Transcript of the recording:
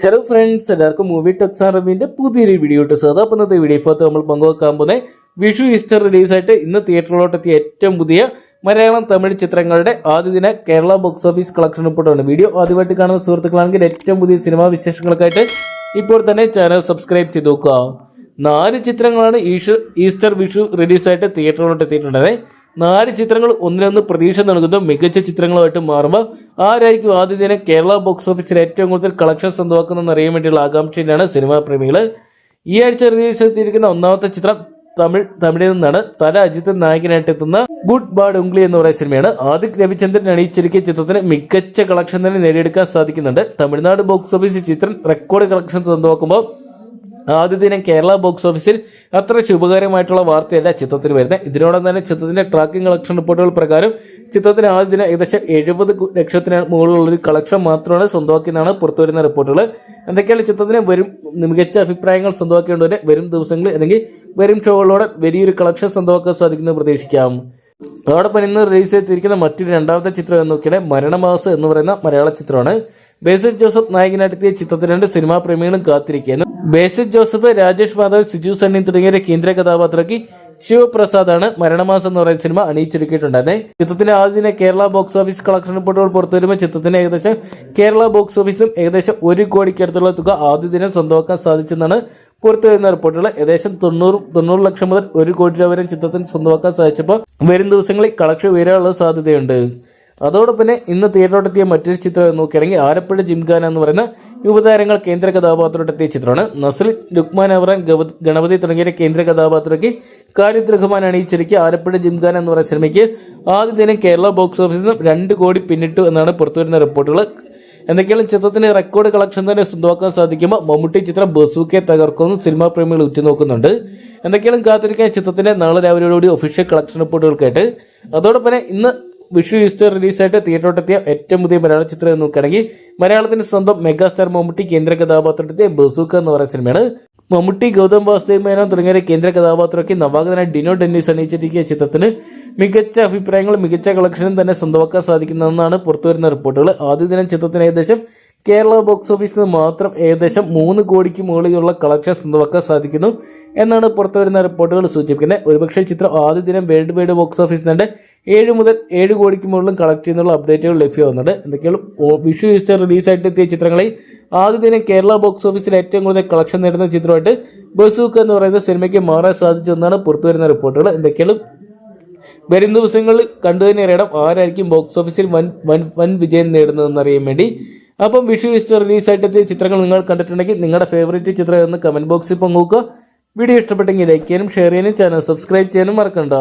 Hello friends എല്ലാവർക്കും movie ടെക്സ് റബിന്റെ പുതിയൊരു വീഡിയോ ഇട്ട് സാധാ അപ്പം ഇന്നത്തെ വീഡിയോ ഫോത്ത് നമ്മൾ പങ്കുവെക്കാൻ പോകുന്നത് വിഷു ഈസ്റ്റർ റിലീസായിട്ട് ഇന്ന് തിയേറ്ററിലോട്ടെത്തിയ ഏറ്റവും പുതിയ മലയാളം തമിഴ് ചിത്രങ്ങളുടെ ആദ്യ ദിന കേരള ബോക്സ് ഓഫീസ് കളക്ഷൻ റിപ്പോർട്ടാണ് വീഡിയോ ആദ്യമായിട്ട് കാണുന്ന സുഹൃത്തുക്കളാണെങ്കിൽ ഏറ്റവും പുതിയ സിനിമാ വിശേഷങ്ങൾക്കായിട്ട് ഇപ്പോൾ തന്നെ ചാനൽ സബ്സ്ക്രൈബ് ചെയ്ത് നോക്കുക. നാല് ചിത്രങ്ങളാണ് ഈസ്റ്റർ വിഷു റിലീസായിട്ട് തിയേറ്ററിലോട്ട് എത്തിയിട്ടുള്ളത് നാല് ചിത്രങ്ങൾ ഒന്നിനൊന്ന് പ്രതീക്ഷ നൽകുന്ന മികച്ച ചിത്രങ്ങളുമായിട്ട് മാറുമ്പോൾ ആരായിരിക്കും ആദ്യ ദിനം കേരള ബോക്സ് ഓഫീസിൽ ഏറ്റവും കൂടുതൽ കളക്ഷൻ സ്വന്തമാക്കുന്നതെന്ന് അറിയാൻ വേണ്ടിയുള്ള ആകാംക്ഷയിലാണ് സിനിമാ പ്രേമികൾ. ഈ ആഴ്ച റിലീസ് ചെയ്തിരിക്കുന്ന ഒന്നാമത്തെ ചിത്രം തമിഴ് തമിഴിൽ നിന്നാണ് തല അജിത്ത് നായകനായിട്ട് എത്തുന്ന ഗുഡ് ബാഡ് ഉംഗ്ലി എന്ന് പറയുന്ന സിനിമയാണ്. ആദിക് രവിചന്ദ്രൻ അണിയിച്ചിരിക്കുന്ന ചിത്രത്തിന് മികച്ച കളക്ഷൻ തന്നെ നേടിയെടുക്കാൻ സാധിക്കുന്നുണ്ട്. തമിഴ്നാട് ബോക്സ് ഓഫീസിൽ ചിത്രം റെക്കോർഡ് കളക്ഷൻ സ്വന്തമാക്കുമ്പോൾ ആദ്യ ദിനം കേരള ബോക്സ് ഓഫീസിൽ അത്ര ശുഭകരമായിട്ടുള്ള വാർത്തയല്ല ചിത്രത്തിൽ വരുന്നത്. ഇതിനോടൊപ്പം തന്നെ ചിത്രത്തിന്റെ ട്രാക്കിംഗ് കളക്ഷൻ റിപ്പോർട്ടുകൾ പ്രകാരം ചിത്രത്തിന് ആദ്യ ദിനം ഏകദേശം എഴുപത് ലക്ഷത്തിന് മുകളിലുള്ള ഒരു കളക്ഷൻ മാത്രമാണ് സ്വന്തമാക്കിയെന്നാണ് പുറത്തുവരുന്ന റിപ്പോർട്ടുകൾ എന്തൊക്കെയാണ് ചിത്രത്തിന് വരും മികച്ച അഭിപ്രായങ്ങൾ സ്വന്തമാക്കേണ്ടവരെ വരും ദിവസങ്ങളിൽ അല്ലെങ്കിൽ വരും ഷോകളോടെ വലിയൊരു കളക്ഷൻ സ്വന്തമാക്കാൻ സാധിക്കുന്നത് പ്രതീക്ഷിക്കാം. അതോടൊപ്പം ഇന്ന് റിലീസ് ചെയ്തിരിക്കുന്ന മറ്റൊരു രണ്ടാമത്തെ ചിത്രം എന്ന് നോക്കിയാൽ മരണമാസം എന്ന് പറയുന്ന മലയാള ചിത്രമാണ്. ബേസിസ് ജോസഫ് നായകനായിട്ടെത്തിയ ചിത്രത്തിനാണ്ട് സിനിമാ പ്രേമികളും കാത്തിരിക്കുന്നു ബേസിസ് ജോസഫ് രാജേഷ് മാധവ് സിജു സണ്ണി തുടങ്ങിയ കേന്ദ്ര കഥാപാത്രമാക്കി ശിവപ്രസാദാണ് മരണമാസം എന്ന് പറയുന്ന സിനിമ അണിയിച്ചൊരുക്കിയിട്ടുണ്ടായിരുന്നത് ചിത്രത്തിന്റെ ആദ്യ ദിന കേരള ബോക്സ് ഓഫീസ് കളക്ഷൻ റിപ്പോർട്ടുകൾ പുറത്തുവരുമ്പോൾ ചിത്രത്തിന് ഏകദേശം കേരള ബോക്സ് ഓഫീസിലും ഏകദേശം ഒരു കോടിക്കടുത്തുള്ള തുക ആദ്യ ദിനം സ്വന്തമാക്കാൻ സാധിച്ചെന്നാണ് പുറത്തു വരുന്ന റിപ്പോർട്ടുകൾ ഏകദേശം തൊണ്ണൂറ് തൊണ്ണൂറ് ലക്ഷം മുതൽ ഒരു കോടി രൂപ വരെ ചിത്രത്തിന് സ്വന്തമാക്കാൻ സാധിച്ചപ്പോൾ വരും ദിവസങ്ങളിൽ കളക്ഷൻ ഉയരാനുള്ള സാധ്യതയുണ്ട്. അതോടൊപ്പം തന്നെ ഇന്ന് തിയേറ്ററോടെത്തിയ മറ്റൊരു ചിത്രം നോക്കുകയാണെങ്കിൽ ആലപ്പുഴ ജിംഖാന എന്ന് പറയുന്ന യുവതാരങ്ങൾ കേന്ദ്ര കഥാപാത്രത്തെത്തിയ ചിത്രമാണ്. നസ്രിൽ ലുക്മാൻ അവറാൻ ഗണപതി തുടങ്ങിയ കേന്ദ്ര കഥാപാത്രയ്ക്ക് കാലിദ് റഹ്മാൻ അണിയിച്ചൊരുക്കിയ ആലപ്പുഴ ജിംഖാന എന്ന് പറയുന്ന സിനിമയ്ക്ക് ആദ്യ ദിനം കേരള ബോക്സ് ഓഫീസിൽ നിന്നും രണ്ട് കോടി പിന്നിട്ടു എന്നാണ് പുറത്തുവരുന്ന റിപ്പോർട്ടുകൾ. എന്തൊക്കെയാണ് ചിത്രത്തിന് റെക്കോർഡ് കളക്ഷൻ തന്നെ സ്വന്തമാക്കാൻ സാധിക്കുമ്പോൾ മമ്മൂട്ടി ചിത്രം ബസൂക്കെ തകർക്കുമെന്ന് സിനിമാ പ്രേമികൾ ഉറ്റുനോക്കുന്നുണ്ട്. എന്തൊക്കെയാണ് കാത്തിരിക്കാൻ ചിത്രത്തിന്റെ നാളെ രാവിലെയോടുകൂടി ഒഫീഷ്യൽ കളക്ഷൻ റിപ്പോർട്ടുകൾക്കായിട്ട് അതോടൊപ്പം ഇന്ന് വിഷു ഈസ്റ്റർ റിലീസായിട്ട് തിയേറ്ററിലെത്തിയ ഏറ്റവും പുതിയ മലയാള ചിത്രം എന്ന് നോക്കുകയാണെങ്കിൽ മലയാളത്തിന്റെ സ്വന്തം മെഗാസ്റ്റാർ മമ്മൂട്ടി കേന്ദ്ര കഥാപാത്രത്തിൽ ബസൂക്ക എന്ന് പറയുന്ന സിനിമയാണ്. മമ്മൂട്ടി ഗൗതം വാസുദേവ് മേനോൻ തുടങ്ങിയ കേന്ദ്ര കഥാപാത്രമൊക്കെ നവാഗതനായ ഡിനോ ഡെന്നിസ് അണിയിച്ചിരിക്കുന്ന ചിത്രത്തിന് മികച്ച അഭിപ്രായങ്ങളും മികച്ച കളക്ഷനും തന്നെ സ്വന്തമാക്കാൻ സാധിക്കുന്നതെന്നാണ് പുറത്തുവരുന്ന റിപ്പോർട്ടുകൾ. ആദ്യ ദിനം ചിത്രത്തിന് ഏകദേശം കേരള ബോക്സ് ഓഫീസിൽ നിന്ന് മാത്രം ഏകദേശം മൂന്ന് കോടിക്ക് മുകളിലുള്ള കളക്ഷൻസ് സ്വന്തമാക്കാൻ സാധിക്കുന്നു എന്നാണ് പുറത്തുവരുന്ന റിപ്പോർട്ടുകൾ സൂചിപ്പിക്കുന്നത്. ഒരുപക്ഷെ ചിത്രം ആദ്യ ദിനം വേൾഡ് വൈഡ് ബോക്സ് ഓഫീസിൽ നിന്ന് ഏഴ് മുതൽ ഏഴ് കോടിക്ക് മുകളിലും കളക്ട് ചെയ്യുന്നുള്ള അപ്ഡേറ്റുകൾ ലഭ്യമാകുന്നുണ്ട് എന്തൊക്കെയാണ് വിഷു ഈസ്റ്റർ റിലീസായിട്ട് എത്തിയ ചിത്രങ്ങളിൽ ആദ്യ ദിനം കേരള ബോക്സ് ഓഫീസിൽ ഏറ്റവും കൂടുതൽ കളക്ഷൻ നേടുന്ന ചിത്രമായിട്ട് ബസൂക്ക് എന്ന് പറയുന്ന സിനിമയ്ക്ക് മാറാൻ സാധിച്ചു എന്നാണ് പുറത്തുവരുന്ന റിപ്പോർട്ടുകൾ എന്തൊക്കെയാണ്? വരും ദിവസങ്ങളിൽ കണ്ടു തന്നെ അറിയണം ആരായിരിക്കും ബോക്സ് ഓഫീസിൽ വൻ വൻ വൻ വിജയം നേടുന്നതെന്നറിയാൻ വേണ്ടി. അപ്പം വിഷു ഈസ്റ്റർ റിലീസായിട്ട് എത്തിയ ചിത്രങ്ങൾ നിങ്ങൾ കണ്ടിട്ടുണ്ടെങ്കിൽ നിങ്ങളുടെ ഫേവറേറ്റ് ചിത്രം എന്ന് കമന്റ് ബോക്സിൽ പങ്കുവെക്കുക. വീഡിയോ ഇഷ്ടപ്പെട്ടെങ്കിൽ ലൈക്ക് ചെയ്യാനും ഷെയർ ചെയ്യാനും ചാനൽ സബ്സ്ക്രൈബ് ചെയ്യാനും മറക്കണ്ട.